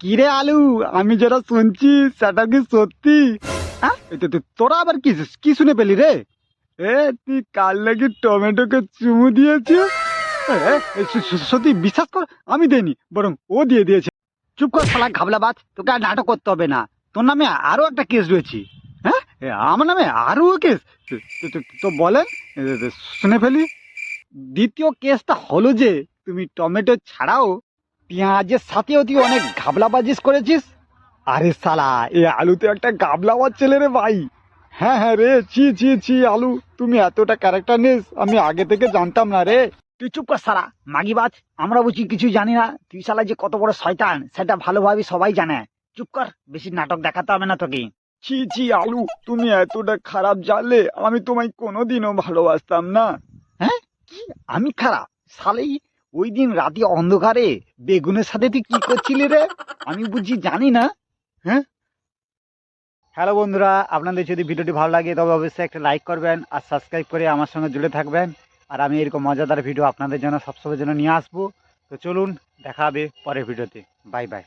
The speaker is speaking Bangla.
কিরে আলু, আমি যেটা শুনছি, সেটা কি সত্যি? হ্যাঁ? তোরা আবার কি কি শুনে পেলি রে? এ, তুই কাল নাকি টমেটোকে চুমু দিয়েছিস সত্যি বিশ্বাস কর, আমি দেইনি, বরং ও দিয়ে দিয়েছে। চুপ কর শালা ঘাবলাবাজ, তোকে আর নাটক করতে হবে না। তোর নামে আরও একটা কেস রয়েছে। হ্যাঁ? আমার নামে আরও কেস? তো- বলেন শুনে ফেলি। দ্বিতীয় কেসটা হলো যে, তুমি টমেটো ছাড়াও পেঁয়াজের সাথেও তুই অনেক ঘাবলাবাজিস করেছিস? আরে সালা এ আলু তো একটা গাবলাবাজ ছেলে রে ভাই। হ্যাঁ হ্যাঁ রে ছি ছি ছি আলু। তুমি এতটা ক্যারেক্টার নিস আমি আগে থেকে জানতাম না রে। তুই চুপ কর সালা মাগিবাজ আমরা বুঝি কিছু জানি না। তুই শালা যে কত বড় শয়তান সেটা ভালোভাবে সবাই জানে। চুপ কর বেশি নাটক দেখাতে হবে না তোকে। ছি ছি আলু তুমি এতটা খারাপ জানলে আমি তোমায় কোনোদিনও ভালোবাসতাম না। হ্যাঁ? কি? আমি খারাপ? শালেই ওই দিন রাতে অন্ধকারে বেগুনের সাথে তুই কি করছিলি রে? আমি বুঝি জানি না। হ্যাঁ? হ্যালো বন্ধুরা, আপনাদের যদি ভিডিওটি ভালো লাগে, তবে অবশ্যই একটা লাইক করবেন আর সাবস্ক্রাইব করে আমার সঙ্গে জুড়ে থাকবেন। আর আমি এরকম মজাদার ভিডিও আপনাদের জন্য সবসময় জন্য নিয়ে আসব। তো চলুন, দেখা হবে পরের ভিডিওতে। Bye bye.